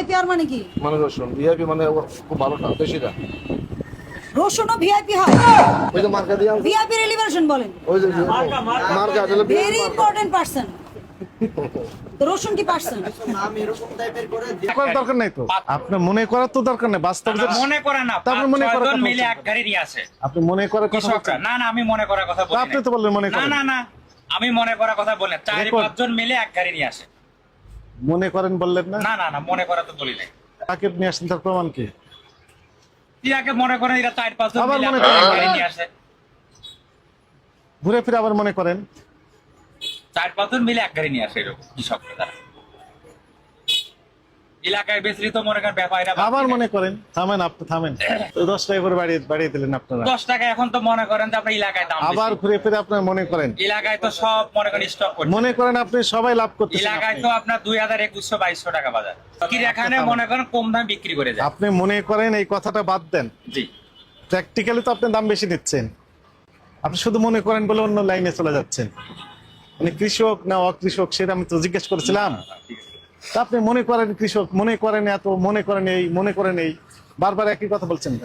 VIP আর মানে কি? মানে রসুন। ভিআইপি মানে খুব ভালোটা বেশিটা রসুনও ভিআইপি হয়? ওই যে মার্কা দিয়ে ভিআইপি রিলিভারেশন বলেন। ওই যে মার্কা আসলে ভেরি ইম্পর্টেন্ট পার্সন রসুন কি পার্সন দরকার নাই তো। আপনার মনে করার তো দরকার নেই বাস্তব মনে করে না মনে করার মিলে এক গাড়ি নিয়ে আপনি মনে করার কথা না না আমি মনে করার কথা বলি আপনি তো বললেন মনে না করেন। না না আমি মনে করার কথা বলি না। চার পাঁচজন মিলে এক গাড়ি নিয়ে আসে মনে করেন বললেন না? না না না মনে করা তো বলি নাই। তাকে নিয়ে আসেন তার প্রমাণ কি? ইয়াকে মনে করেন এরা চার পাঁচ আবার মনে করেন। নিয়ে আসে। ঘুরে ফিরে আবার মনে করেন? চার পাঁচজন মিলে এক গাড়ি নিয়ে আসে এরকম কৃষক তারা। এলাকায় মনে করেন ব্যাপারীরা আবার মনে করেন থামেন আপনি থামেন। দশ টাকা করে বাড়িয়ে বাড়িয়ে দিলেন আপনারা। দশ টাকা এখন তো মনে করেন যে আপনার এলাকায় দাম আবার ঘুরে ফিরে আপনার মনে করেন। এলাকায় তো সব মনে করেন স্টক করছে। মনে করেন আপনি সবাই লাভ করতেছেন এলাকায় তো আপনার দুই হাজার একুশশো বাইশশো টাকা বাজার। এখানে মনে করেন কম দাম বিক্রি করে যায়। আপনি মনে করেন এই কথাটা বাদ দেন। জি। প্র্যাকটিক্যালি তো আপনি দাম বেশি নিচ্ছেন আপনি শুধু মনে করেন বলে অন্য লাইনে চলে যাচ্ছেন। মানে কৃষক না অকৃষক সেটা আমি তো জিজ্ঞেস করেছিলাম। ঠিক আছে। তা আপনি মনে করেন কৃষক, মনে করেন এত, মনে করেন এই, মনে করেন এই, বারবার একই কথা বলছেন?